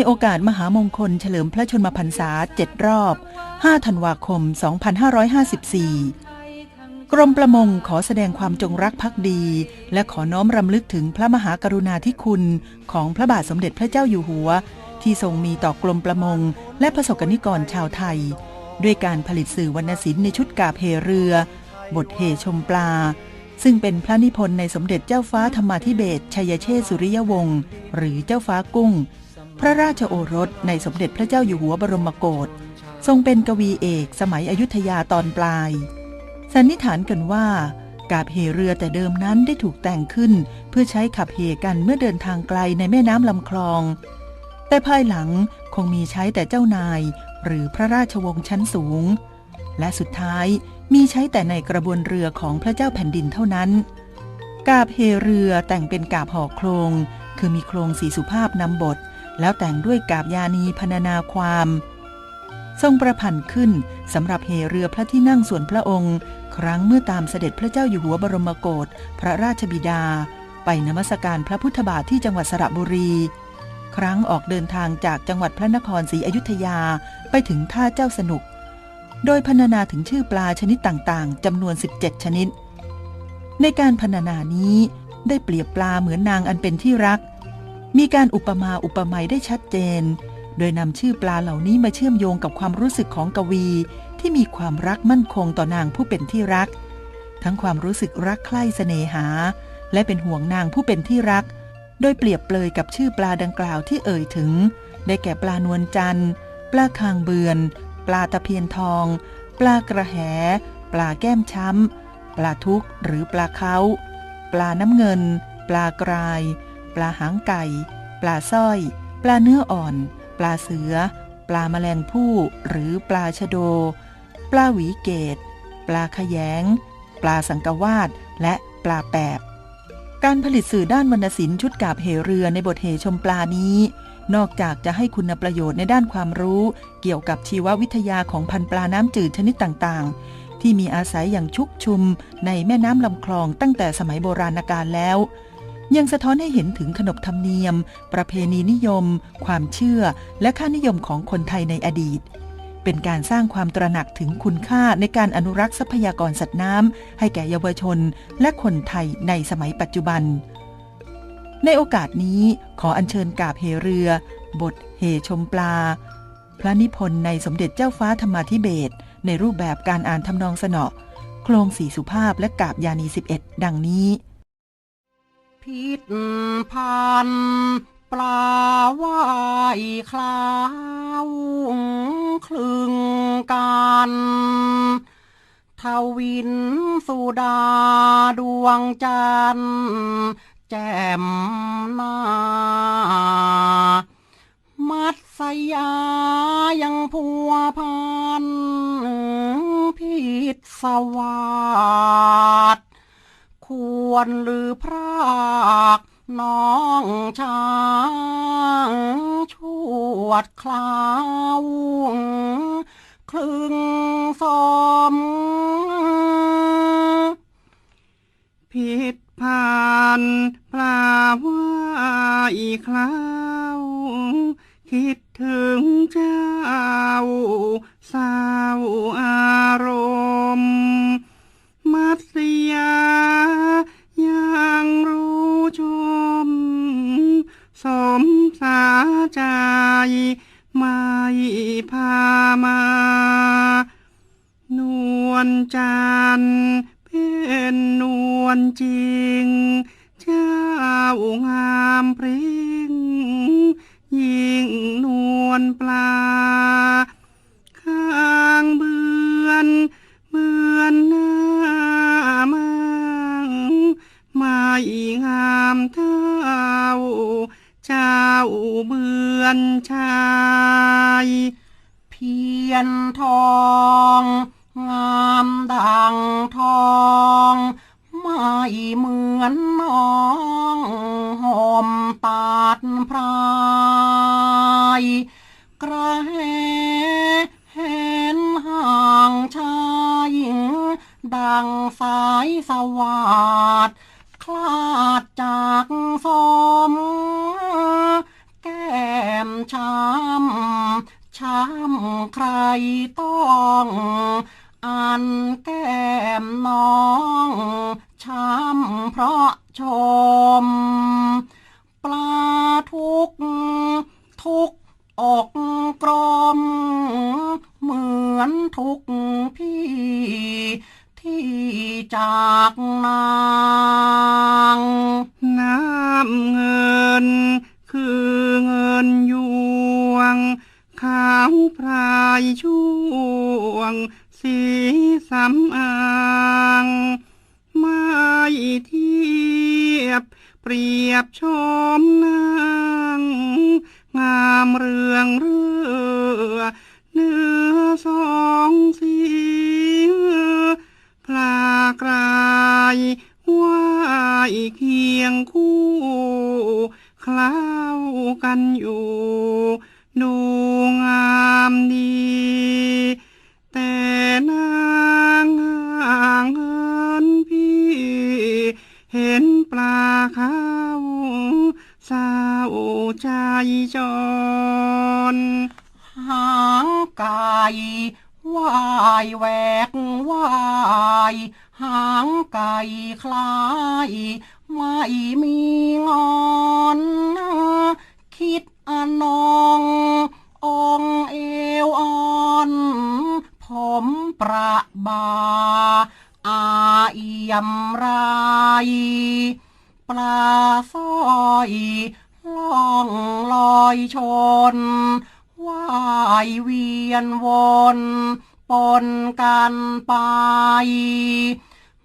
ในโอกาสมหามงคลเฉลิมพระชนมพรรษาเจ็ดรอบ 5 ธันวาคม 2554 กรมประมงขอแสดงความจงรักภักดี และขอน้อมรำลึกถึงพระมหากรุณาธิคุณของพระบาทสมเด็จพระเจ้าอยู่หัว ที่ทรงมีต่อกรมประมง และประสบกนิกรชาวไทย ด้วยการผลิตสื่อวรรณศิลป์ในชุดกาบเฮเรือ บทเฮชมปลาซึ่งเป็นพระนิพนธ์ในสมเด็จเจ้าฟ้าธรรมาธิเบศชัยเชษสุริยวงศ์หรือเจ้าฟ้ากุ้ง พระราชโอรสในสมเด็จพระเจ้าอยู่หัวบรมโกศทรงเป็นกวีเอกสมัยอยุธยาตอนปลาย สันนิษฐานกันว่ากาบเหเรือแต่เดิมนั้นได้ถูกแต่งขึ้น เพื่อใช้ขับเหกันเมื่อเดินทางไกลในแม่น้ำลำคลอง แต่ภายหลังคงมีใช้แต่เจ้านาย หรือพระราชวงศ์ชั้นสูง และสุดท้ายมีใช้แต่ในกระบวนเรือของพระเจ้าแผ่นดินเท่านั้น กาบเฮเรือแต่งเป็นกาบห่อโครง คือมีโครงสีสุภาพนำบท แล้วแต่งด้วยกาบยานีพรรณนาความ ทรงประพันธ์ขึ้นสำหรับเฮเรือพระที่นั่งส่วนพระองค์ ครั้งเมื่อตามเสด็จพระเจ้าอยู่หัวบรมโกศพระราชบิดา ไปนมัสการพระพุทธบาทที่จังหวัดสระบุรี ครั้งออกเดินทางจากจังหวัดพระนครศรีอยุธยาไปถึงท่าเจ้าสนุก โดยพรรณนาถึงชื่อปลาชนิดต่างๆจำนวน 17 ชนิด ในการพรรณนานี้ได้เปรียบปลาเหมือนนางอันเป็นที่รัก มีการอุปมาอุปไมยได้ชัดเจน โดยนำชื่อปลาเหล่านี้มาเชื่อมโยงกับความรู้สึกของกวี ที่มีความรักมั่นคงต่อนางผู้เป็นที่รัก ทั้งความรู้สึกรักใคร่เสน่หา และเป็นห่วงนางผู้เป็นที่รัก โดยเปรียบเปรยกับชื่อปลาดังกล่าวที่เอ่ยถึง ได้แก่ปลานวลจันทร์ ปลาคางเบือน ปลาตะเพียนทอง ปลากระแห ปลาแก้มช้ำปลาทุกหรือปลาเขาปลาน้ำเงิน ปลากราย ปลาหางไก่ ปลาสร้อย ปลาเนื้ออ่อน ปลาเสือ ปลาแมลงผู้หรือปลาชะโด ปลาหวีเกต ปลาขยง ปลาสังกวาด และปลาแปบ การผลิตสื่อด้านวรรณศิลป์ชุดกาบเหเรือในบทเหชมปลานี้ นอกจากจะให้คุณประโยชน์ในด้านความรู้ เกี่ยวกับชีววิทยาของพันปลาน้ำจืดชนิดต่างๆ ที่มีอาศัยอย่างชุกชุมในแม่น้ำลำคลองตั้งแต่สมัยโบราณกาลแล้ว ยังสะท้อนให้เห็นถึงขนบธรรมเนียม ประเพณีนิยม ความเชื่อ และค่านิยมของคนไทยในอดีต เป็นการสร้างความตระหนักถึงคุณค่าในการอนุรักษ์ทรัพยากรสัตว์น้ำให้แก่เยาวชน และคนไทยในสมัยปัจจุบัน ในโอกาสนี้ขออัญเชิญกาบเหเรือ บทเหชมปลา พระนิพนธ์ในสมเด็จเจ้าฟ้าธรรมาธิเบศในรูปแบบการอ่านทำนองสนอโครงสีสุภาพและกาบยานี 11 ดังนี้ พิษพันปลาว่ายคลาวคลึงกันทวินสุดาดวงจันทร์แจ่มนามัดสยายังพัวพันพิษสวัสดคู วรหรือพรากน้องช้างชวดคลาวคลึงสมผิดผ่านปลาว่าอีกคราว คิดถึง จันเป็นนวลจริง เจ้างามพริ้งยิ่งนวลปลา ข้างเบือนเหมือนหน้ามังไม่งามเท่าเจ้าเบือนชาย เพียนทอง ทองไม่เหมือนน้องห่มตาดพรายกระแหเห็นห่างชายดังสายสวัสดคลาดจากสม แก้มชาใครต้อง อัน มน้องช้ำเพราะชม ปลาทุก ทุกอกกรม เหมือนทุกพี่ ที่จากนาง น้ำเงิน คือเงินยวง ขาวพรายช่วง สีสำอางไม่เทียบ เปรียบชมนางงามเรืองเรือเนื้อสองสีพลากรา จจร หางไก่วายแหวกวายหางไก่คล้ายไม่มีงอนคิดอนององเอวอ่อน ผมประบา อาเอี่ยมไรปลาสร้อย ล่องลอยชนว่ายเวียนวนปนกันไป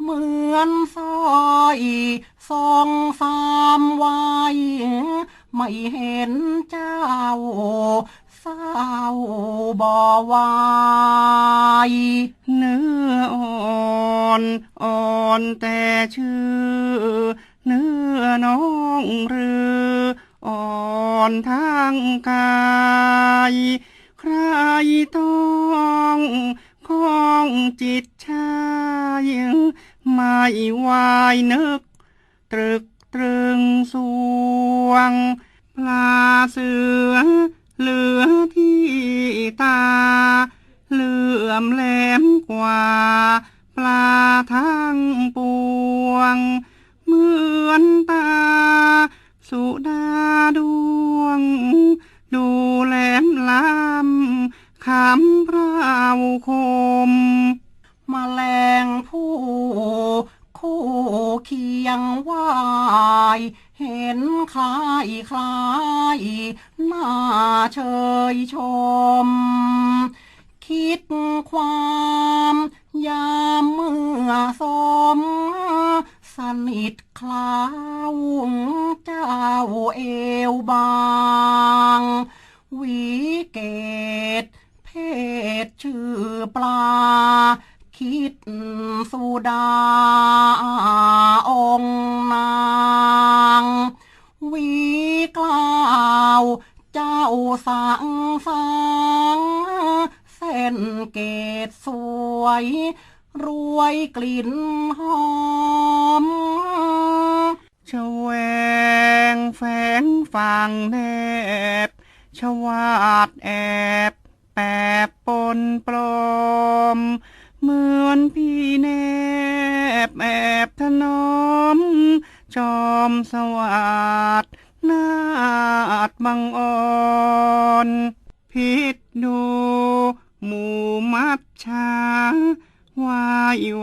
เหมือนสอยสองสามวัยไม่เห็นเจ้าเศร้าบ่วายเนื้ออ่อน อ่อนแต่ชื่อ อนทางกาย ใครต้องของจิตชายไม่วายนึก ตรึกตรึงสวง ปลาเสือเหลือที่ตา เหลื่อมแหลมกว่า ปลาทั้งปวง เหมือนตา สุดาดวง ดูแหลมลำคำพราวคมมแมลงผู้คู่เคียงวาย เห็นคล้ายคล้ายหน้าเชยชม คิดความยามเมื่อสม สนิท คล้าวเจ้าเอวบางวิเกตเพศชื่อปลา คิดสุดาองนางวีกล่าวเจ้าสังสังเส้นเกตสวย รวยกลิ่นหอมชแวงแฝงฟังแนบชวาดแอบแปบปนปลอม เหมือนพี่แนบแอบถนอม จอมสวัสดนาดบังอ่อนพิษดู หมู่มัดชา วายแ